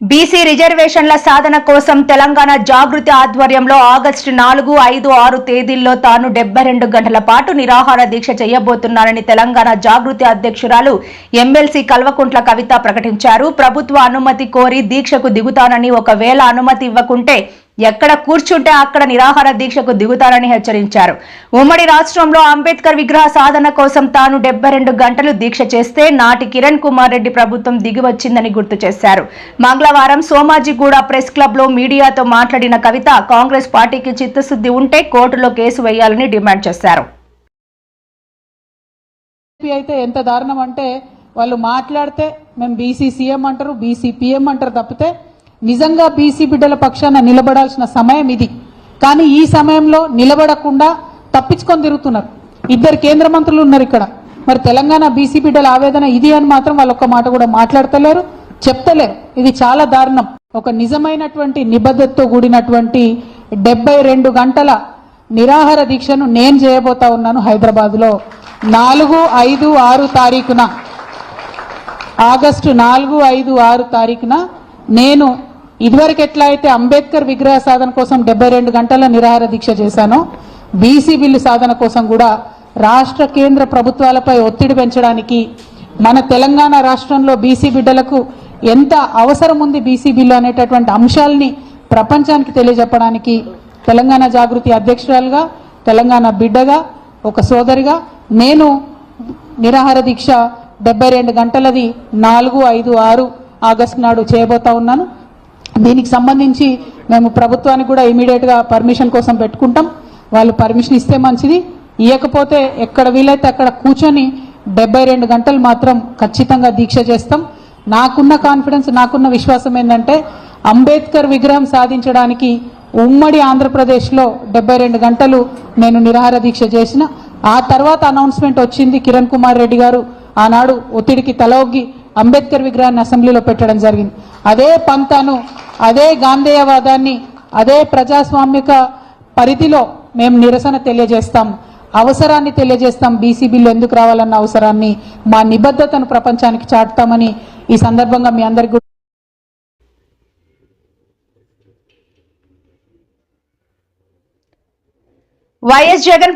BC రిజర్వేషన్ల సాధన కోసం తెలంగాణ జాగృతి ఆధ్వర్యంలో ఆగస్టు నాలుగు ఐదు ఆరు తేదీల్లో తాను డెబ్బై రెండు గంటల పాటు నిరాహార దీక్ష చేయబోతున్నానని తెలంగాణ జాగృతి అధ్యక్షురాలు ఎమ్మెల్సీ కల్వకుంట్ల కవిత ప్రకటించారు. ప్రభుత్వ అనుమతి కోరి దీక్షకు దిగుతానని ఒకవేళ అనుమతి ఇవ్వకుంటే ఎక్కడ కూర్చుంటే అక్కడ నిరాహార దీక్షకు దిగుతారని హెచ్చరించారు. ఉమ్మడి రాష్ట్రంలో అంబేద్కర్ విగ్రహ సాధన కోసం తాను డెబ్బై రెండు గంటలు దీక్ష చేస్తే నాటి కిరణ్ కుమార్ రెడ్డి ప్రభుత్వం దిగివచ్చిందని గుర్తు చేశారు. మంగళవారం సోమాజిగూడ ప్రెస్ క్లబ్లో మీడియాతో మాట్లాడిన కవిత కాంగ్రెస్ పార్టీకి చిత్తశుద్ధి ఉంటే కోర్టులో కేసు వేయాలని డిమాండ్ చేశారు. అయితే ఎంత దారుణం అంటే వాళ్ళు మాట్లాడితే మేము బీసీ సీఎం అంటారు బీసీ పీఎం అంటారు తప్పితే నిజంగా బీసీ బిడ్డల పక్షాన నిలబడాల్సిన సమయం ఇది. కానీ ఈ సమయంలో నిలబడకుండా తప్పించుకొని తిరుగుతున్నారు. ఇద్దరు కేంద్ర మంత్రులు ఉన్నారు ఇక్కడ. మరి తెలంగాణ బీసీ బిడ్డల ఆవేదన ఇది అని మాత్రం వాళ్ళు ఒక్క మాట కూడా మాట్లాడతలేరు చెప్తలేరు. ఇది చాలా దారుణం. ఒక నిజమైనటువంటి నిబద్ధతతో కూడినటువంటి డెబ్బై రెండు గంటల నిరాహార దీక్షను నేను చేయబోతా ఉన్నాను హైదరాబాద్లో నాలుగు ఐదు ఆరు తారీఖున ఆగస్టు నాలుగు ఐదు ఆరు తారీఖున నేను ఇదివరకు ఎట్లా అయితే అంబేద్కర్ విగ్రహ సాధన కోసం డెబ్బై రెండు గంటల నిరాహార దీక్ష చేశానో బీసీ బిల్లు సాధన కోసం కూడా రాష్ట్ర కేంద్ర ప్రభుత్వాలపై ఒత్తిడి పెంచడానికి మన తెలంగాణ రాష్ట్రంలో బీసీ బిడ్డలకు ఎంత అవసరం ఉంది బీసీ బిల్లు అనేటటువంటి అంశాలని ప్రపంచానికి తెలియజెప్పడానికి తెలంగాణ జాగృతి అధ్యక్షురాలుగా తెలంగాణ బిడ్డగా ఒక సోదరిగా నేను నిరాహార దీక్ష డెబ్బై రెండు గంటలది నాలుగు ఐదు ఆరు ఆగస్టు నాడు చేయబోతా ఉన్నాను. దీనికి సంబంధించి మేము ప్రభుత్వానికి కూడా ఇమీడియట్గా పర్మిషన్ కోసం పెట్టుకుంటాం. వాళ్ళు పర్మిషన్ ఇస్తే మంచిది. ఇవ్వకపోతే ఎక్కడ వీలైతే అక్కడ కూర్చొని డెబ్బై రెండు గంటలు మాత్రం ఖచ్చితంగా దీక్ష చేస్తాం. నాకున్న కాన్ఫిడెన్స్ నాకున్న విశ్వాసం ఏంటంటే అంబేద్కర్ విగ్రహం సాధించడానికి ఉమ్మడి ఆంధ్రప్రదేశ్లో డెబ్బై రెండు గంటలు నేను నిరాహార దీక్ష చేసిన. ఆ తర్వాత అనౌన్స్మెంట్ వచ్చింది కిరణ్ కుమార్ రెడ్డి గారు. ఆనాడు ఒత్తిడికి తలొగ్గి అంబేద్కర్ విగ్రహాన్ని అసెంబ్లీలో పెట్టడం జరిగింది. అదే పంతాను అదే గాంధేయవాదాన్ని అదే ప్రజాస్వామిక పరిధిలో మేము నిరసన తెలియజేస్తాం. అవసరాన్ని తెలియజేస్తాం. బీసీ బిల్లు ఎందుకు రావాలన్న అవసరాన్ని మా నిబద్ధతను ప్రపంచానికి చాటుతామని ఈ సందర్భంగా మీ అందరికీ వైఎస్ జగన్